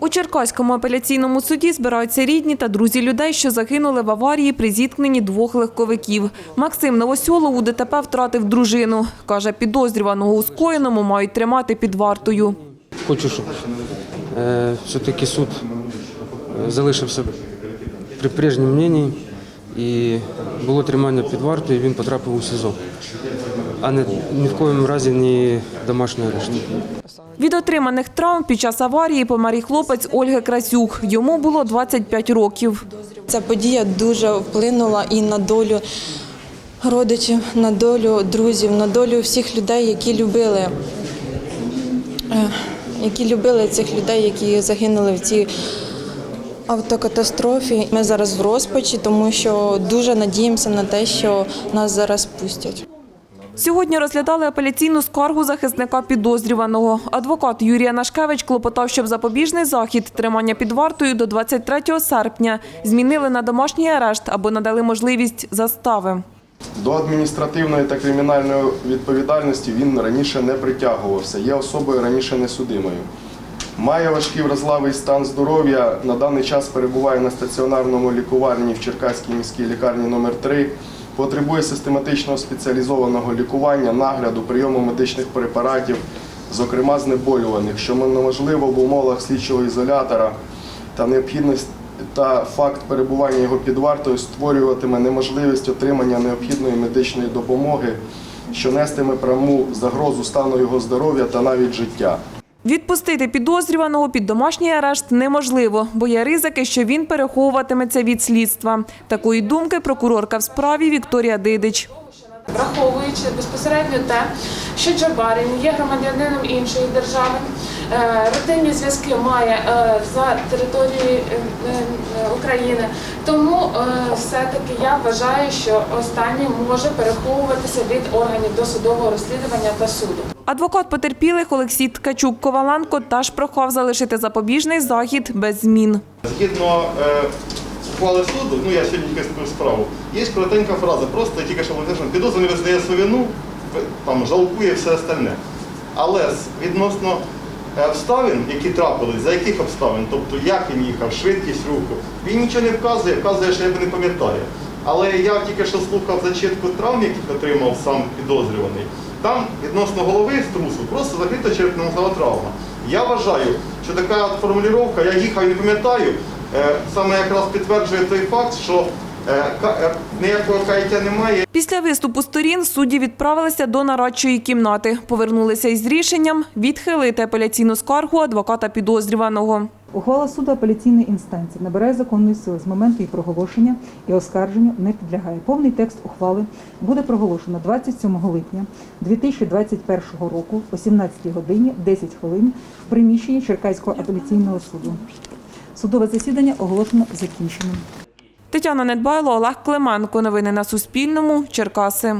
У Черкаському апеляційному суді збираються рідні та друзі людей, що загинули в аварії при зіткненні двох легковиків. Максим Новосьолов у ДТП втратив дружину. Каже, підозрюваного у скоєному мають тримати під вартою. Хочу, щоб е, все-таки суд е, залишився при прежньому мненні і було тримання під вартою, і він потрапив у СІЗО, а не ні в коєму разі ні домашній арешт. Від отриманих травм під час аварії помер і хлопець Ольги Красюк. Йому було 25 років. Ця подія дуже вплинула і на долю родичів, на долю друзів, на долю всіх людей, які любили, е, які любили цих людей, які загинули в цій автокатастрофі. Ми зараз в розпачі, тому що дуже надіємося на те, що нас зараз пустять. Сьогодні розглядали апеляційну скаргу захисника підозрюваного. Адвокат Юрія Нашкевич клопотав, щоб запобіжний захід тримання під вартою до 23 серпня змінили на домашній арешт або надали можливість застави. До адміністративної та кримінальної відповідальності він раніше не притягувався, є особою раніше несудимою. Має важкий вразливий стан здоров'я, на даний час перебуває на стаціонарному лікуванні в Черкаській міській лікарні номер 3 потребує систематичного спеціалізованого лікування, нагляду, прийому медичних препаратів, зокрема знеболюваних, що неможливо в умовах слідчого ізолятора та необхідність та факт перебування його під вартою створюватиме неможливість отримання необхідної медичної допомоги, що нестиме пряму загрозу стану його здоров'я та навіть життя. Відпустити підозрюваного під домашній арешт неможливо, бо є ризики, що він переховуватиметься від слідства. Такої думки прокурорка в справі Вікторія Дидич. Враховуючи безпосередньо те, що Джабарін є громадянином іншої держави, е, родинні зв'язки має е, за територією е, України. Тому все-таки я вважаю, що останній може переховуватися від органів досудового розслідування та суду. Адвокат потерпілих Олексій Ткачук Коваленко теж прохав залишити запобіжний захід без змін. Згідно ухвали суду, ну я сьогодні скажу справу, є коротенька фраза, просто тільки що написано, підозрюваний визнає вину, там жалкує все остальне. Але відносно е, обставин, які трапились, за яких обставин, тобто як він їхав, швидкість руху, він нічого не вказує, вказує, що я не пам'ятаю. Але я тільки що слухав зачитку травм, яких отримав сам підозрюваний. Там відносно голови струсу просто закрита черепно-мозгова травма. Я вважаю, що така формулювання, я їхав і не пам'ятаю, саме якраз підтверджує той факт, що е, е, ніякого каяття немає, Після виступу сторін судді відправилися до нарадчої кімнати. Повернулися із рішенням відхилити апеляційну скаргу адвоката підозрюваного. Ухвала суду апеляційної інстанції набирає законної сили з моменту її проголошення і оскарженню не підлягає. Повний текст ухвали буде проголошено 27 липня 2021 року о 17 годині 10 хвилин в приміщенні Черкаського апеляційного суду. Судове засідання оголошено закінченим. Тетяна Недбайло, Олег Клименко. Новини на Суспільному. Черкаси.